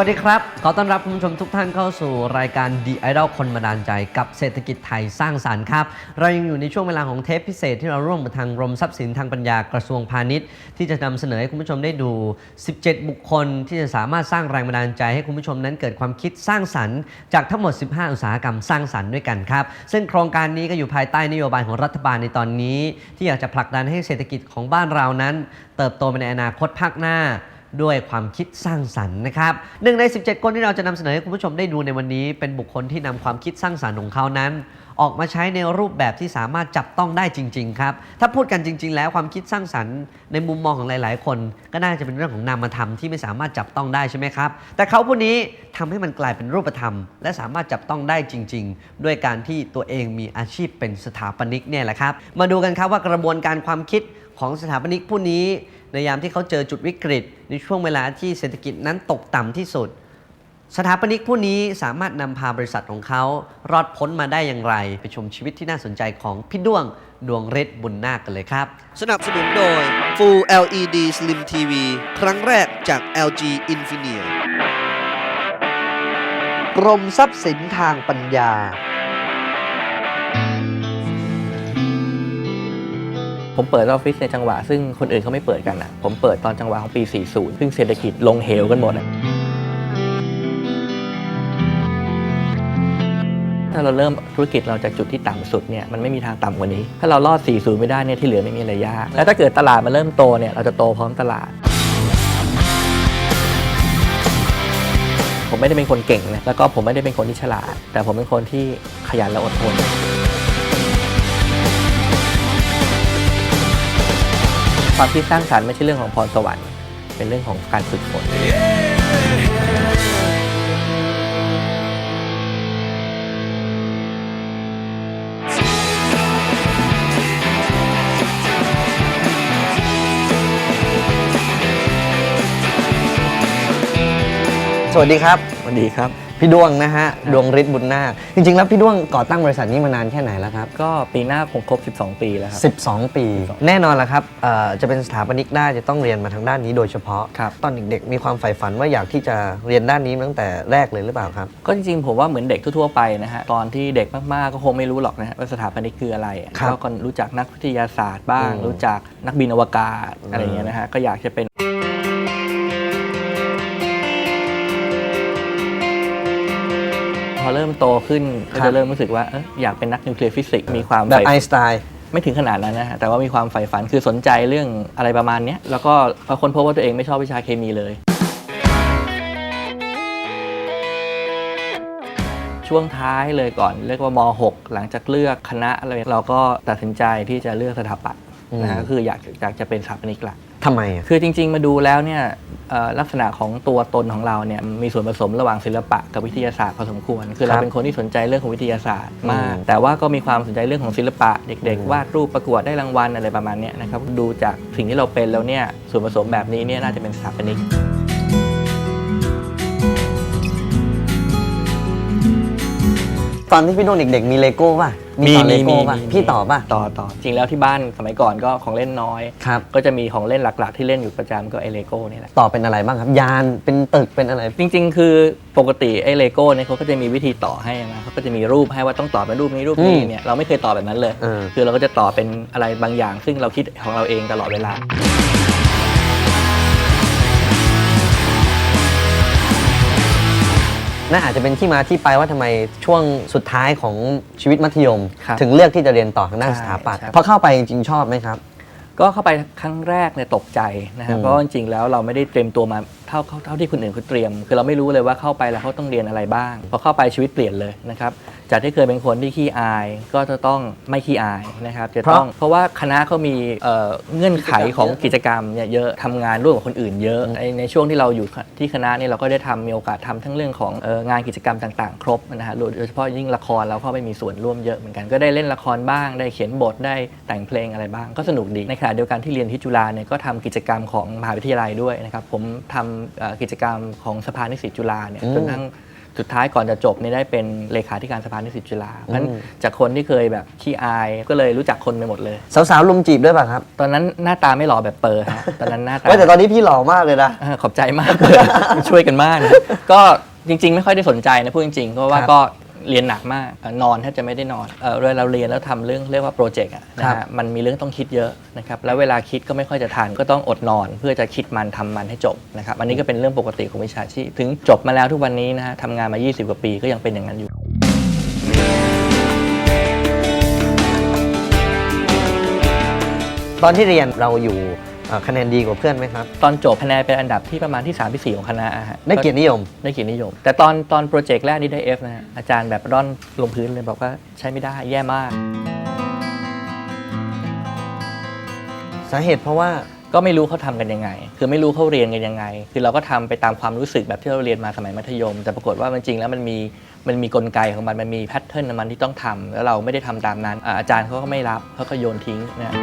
วัสดีครับ ขอต้อนรับคุณผู้ชมทุกท่านเข้าสู่รายการ The Idol คนบันดาลใจกับเศรษฐกิจไทยสร้างสารรค์ครับ เรายังอยู่ในช่วงเวลาของเทปพิเศษที่เราร่วมกับทางกรมทรัพย์สินทางปัญญากระทรวงพาณิชย์ ที่จะนำเสนอให้คุณผู้ชมได้ดู 17 บุคคล ที่จะสามารถสร้างแรงบันดาลใจให้คุณผู้ชมนั้นเกิดความคิดสร้างสรรค์จากทั้งหมด 15 อุตสาหกรรมสร้างสรรค์ด้วยกันครับ ซึ่งโครงการนี้ก็อยู่ภายใต้นโยบายของรัฐบาลในตอนนี้ ที่อยากจะผลักดันให้เศรษฐกิจของบ้านเรานั้น เติบโตไปในอนาคตภาคหน้า ด้วยความคิดสร้างสรรค์นะครับหนึ่งใน 17 คนที่เราจะนำเสนอให้คุณผู้ชมได้ดูในวันนี้ เป็นบุคคลที่นำความคิดสร้างสรรค์ของเขานั้น ออกมาใช้ในรูปแบบที่สามารถจับต้องได้จริง ๆ ครับ ถ้าพูดกันจริง ๆ แล้วความคิดสร้างสรรค์ในมุมมองของหลาย ๆ คน ก็น่าจะเป็นเรื่องของนามธรรมที่ไม่สามารถจับต้องได้ใช่ไหมครับ แต่เขาผู้นี้ทำให้มันกลายเป็นรูปธรรม และสามารถจับต้องได้จริง ๆ ด้วยการที่ตัวเองมีอาชีพเป็นสถาปนิกเนี่ยแหละครับ มาดูกันครับว่ากระบวนการความคิดของสถาปนิกผู้นี้ ในยามที่เขาเจอจุดวิกฤต ในช่วงเวลาที่เศรษฐกิจนั้นตกต่ำที่สุด สถาปนิกผู้นี้สามารถนำพาบริษัทของเขา รอดพ้นมาได้อย่างไร ไปชมชีวิตที่น่าสนใจของพี่ด้วงดวงฤทธิ์บุญนาคกันเลยครับ สนับสนุนโดย Full LED Slim TV ครั้งแรกจาก LG Infinia กรมทรัพย์สินทางปัญญา ผมเปิดออฟฟิศในจังหวะ ซึ่งคนอื่นเขาไม่เปิดกันอะ ผมเปิดตอนจังหวะของปี 40 ซึ่งเศรษฐกิจลงเหวกันหมดอะถ้าเราเริ่มธุรกิจเราจากจุดที่ต่ำสุดเนี่ยมันไม่มีทางต่ำกว่านี้ ถ้าเราลอด 40 ไม่ได้เนี่ยที่เหลือไม่มีอะไรยากแล้วถ้าเกิดตลาดมันเริ่มโตเนี่ยเราจะโตพร้อมตลาด ผมไม่ได้เป็นคนเก่งนะแล้วก็ผมไม่ได้เป็นคนที่ฉลาด แต่ผมเป็นคนที่ขยันและอดทน ความคิดสร้างสรรค์ไม่ใช่เรื่องของพรสวรรค์ เป็นเรื่องของการฝึกฝนสวัสดีครับ สวัสดีครับ พี่ด้วงนะฮะ ดวงฤทธิ์บุญนาคจริง ๆ แล้วพี่ด้วงก่อตั้งบริษัทนี้มานานแค่ไหนแล้วครับก็ปีหน้าผมครบ 12 ปีแล้วครับ 12 ปี12แน่นอนละครับเอ่อจะเป็นสถาปนิกได้จะต้องเรียนมาทางด้านนี้โดยเฉพาะ ครับ ตอนเด็กๆ มีความใฝ่ฝันว่าอยากที่จะเรียนด้านนี้มาตั้งแต่แรกเลยหรือเปล่าครับ ก็จริงๆ ผมว่าเหมือนเด็กทั่วๆไปนะฮะ ตอนที่เด็กมากๆ ก็คงไม่รู้หรอกนะฮะว่าสถาปนิกคืออะไรอะครับก็รู้จักนักวิทยาศาสตร์บ้าง อืมรู้จักนักบินอวกาศอืมอะไรอย่างเงี้ยนะฮะ ก็อยากจะเป็น อเริ่มโตขึ้นก็จะเริ่มรู้สึกว่าเอยอยากเป็นนักนิวเคลียร์ฟิสิกส์มีความแบบใฝ่ไอน์สไตน์ไม่ถึงขนาดนั้นนะฮะแต่ว่ามีความใฝ่ฝันคือสนใจเรื่องอะไรประมาณเนี้ยแล้วก็พอค้นพบว่าตัวเองไม่ชอบวิชาเคมีเลย ช่วงท้ายเลยก่อน เรียกว่าม 6 หลังจากเลือกคณะอะไรเราก็ตัดสินใจที่จะเลือกสถาปัตย์ นะฮะอืมคืออยากอยากจะเป็นสถาปนิกหลัก ทำไมอะคือจริง ๆ มาดูแล้วเนี่ยเอ่อลักษณะของตัวตนของเราเนี่ยมีส่วนผสมระหว่างศิลปะกับวิทยาศาสตร์พอสมควร คือเราเป็นคนที่สนใจเรื่องของวิทยาศาสตร์มาก อืมแต่ว่าก็มีความสนใจเรื่องของศิลปะเด็ก อืม ๆ วาดรูปประกวดได้รางวัลอะไรประมาณเนี้ยนะครับดูจากสิ่งที่เราเป็นแล้วเนี่ยส่วนผสมแบบนี้เนี่ยน่าจะเป็นสถาปนิก ตอนที่พี่ด้วงเด็กๆ มีเลโก้ป่ะ มีต่อเลโก้ป่ะพี่ต่อป่ะ ต่อต่อจริงแล้วที่บ้านสมัยก่อนก็ของเล่นน้อย ครับ ก็จะมีของเล่นหลักๆ ที่เล่นอยู่ประจำก็ไอเลโก้นี่แหละ ต่อเป็นอะไรบ้างครับ ยาน เป็นตึก เป็นอะไร จริงๆ คือปกติไอ้เลโก้เนี่ยเขาก็จะมีวิธีต่อให้นะเขาก็จะมีรูปให้ว่าต้องต่อเป็นรูปนี้รูปนี้อืม เนี่ยเราไม่เคยต่อแบบนั้นเลย เออ คือเราก็จะต่อเป็นอะไรบางอย่าง ซึ่งเราคิดของเราเองตลอดเวลา น่าอาจจะเป็นที่มาที่ไปว่าทำไมช่วงสุดท้ายของชีวิตมัธยม ครับถึงเลือกที่จะเรียนต่อทางด้านใช่สถาปัตย์ใช่พอเข้าไปจริงๆชอบไหมครับ ก็เข้าไปครั้งแรกเนี่ยตกใจนะฮะอืมเพราะว่าจริงๆแล้วเราไม่ได้เตรียมตัวมา เท่าเท่าเท่าที่คนอื่นเขาเตรียม คือเราไม่รู้เลยว่าเข้าไปแล้วเขาต้องเรียนอะไรบ้าง พอเข้าไปชีวิตเปลี่ยนเลยนะครับ จากที่เคยเป็นคนที่ขี้อายก็จะต้องไม่ขี้อายนะครับจะต้องเพราะว่าคณะเขามีเอ่อเงื่อนไขของกิจกรรมเนี่ยเยอะทำงานร่วมกับคนอื่นเยอะในในช่วงที่เราอยู่ที่คณะเนี่ยเราก็ได้ทำมีโอกาสทำทั้งเรื่องของเอ่องานกิจกรรมต่างๆ ครบนะฮะโดยเฉพาะยิ่งละครเราเข้าไปมีส่วนร่วมเยอะเหมือนกันก็ได้เล่นละครบ้าง ได้เขียนบทได้แต่งเพลงอะไรบ้าง ก็สนุกดีในขณะเดียวกันที่เรียนที่จุฬาเนี่ยก็ทำกิจกรรมของมหาวิทยาลัยด้วยนะครับผมทำเอ่อกิจกรรมของสภานิสิตจุฬาเนี่ยจนทั้งสุดท้ายก่อนจะจบเนี่ยได้เป็นเลขาธิการสภานิสิตจุฬาเพราะฉะนั้นจากคนที่เคยแบบขี้อายก็เลยรู้จักคนไปหมดเลย สาวๆลุมจีบด้วยป่ะครับ ตอนนั้นหน้าตาไม่หล่อแบบเปอร์ฮะตอนนั้นหน้าตาว่าแต่ตอนนี้พี่หล่อมากเลยนะเออขอบใจมากเลยช่วยกันมากนะก็จริง ๆ ไม่ค่อยได้สนใจนะพูดจริงๆเพราะว่าครับก็ เรียนหนักมากเอ่อนอนแทบจะไม่ได้นอนเอ่อเวลาเราเรียนแล้วทำเรื่องเรียกว่าโปรเจกต์อะนะครัฮะบมันมีเรื่องต้องคิดเยอะนะครับแล้วเวลาคิดก็ไม่ค่อยจะทันก็ต้องอดนอน เพื่อจะคิดมันทำมันให้จบนะครับอันนี้ก็เป็นเรื่องปกติของวิชาชีพถึงจบมาแล้วทุกวันนี้นะฮะทำงานมา 20 กว่าปีก็ยังเป็นอย่างนั้นอยู่ตอนที่เรียนเราอยู่เอ่อ คะแนนดีกว่าเพื่อนไหมครับ ตอนจบคะแนนเป็นอันดับที่ประมาณที่3ที่4ของคณะอะฮะได้เกียรตินิยม ได้เกียรตินิยม แต่ตอนตอนโปรเจกต์แรกนี่ได้ F นะฮะอาจารย์แบบร่อนลงพื้นเลยบอกว่าใช้ไม่ได้แย่มาก สาเหตุเพราะว่าก็ไม่รู้เขาทำกันยังไง คือไม่รู้เขาเรียนกันยังไง คือเราก็ทำไปตามความรู้สึกแบบที่เราเรียนมาสมัยมัธยม แต่ปรากฏว่ามันจริงแล้วมันมีมันมีกลไกของมัน มันมีแพทเทิร์นของมันที่ต้องทำแล้วเราไม่ได้ทำตามนั้นอ่าอาจารย์เขาก็ไม่รับเขาก็โยนทิ้งนะ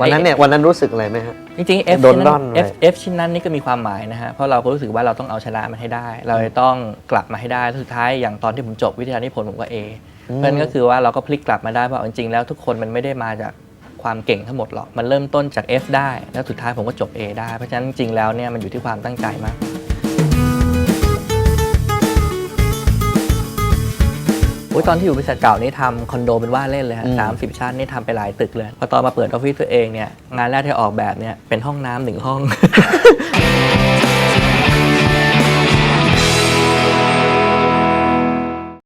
วันนั้นเนี่ยวันนั้นรู้สึกอะไรไหมฮะ จริงๆ F โดนชิ้นร่อนั้นน ไว้ F F ชิ้นนั้นนี่ก็มีความหมายนะฮะเพราะเราก็รู้สึกว่าเราต้องเอาชนะมันให้ได้ เราจะต้องกลับมาให้ได้แล้วสุดท้ายอย่างตอนที่ผมจบวิทยานิพนธ์ผมก็ A เพราะฉะนั้นก็คือว่าเราก็พลิกกลับมาได้ว่าจริงๆแล้วทุกคนมันไม่ได้มาจากความเก่งทั้งหมดหรอกมันเริ่มต้นจาก F ได้แล้วสุดท้ายผมก็จบ A ได้เพราะฉะนั้นจริงๆแล้วเนี่ยมันอยู่ที่ความตั้งใจมากโอ้ ยตอนที่อยู่บริษัทเก่านี่ทำคอนโดเป็นว่าเล่นเลยฮะอืมสามสิบชั้นนี่ทำไปหลายตึกเลย พอตอนมาเปิดออฟฟิศตัวเองเนี่ยงานแรกที่ออกแบบเนี่ยเป็นห้องน้ำหนึ่งห้อง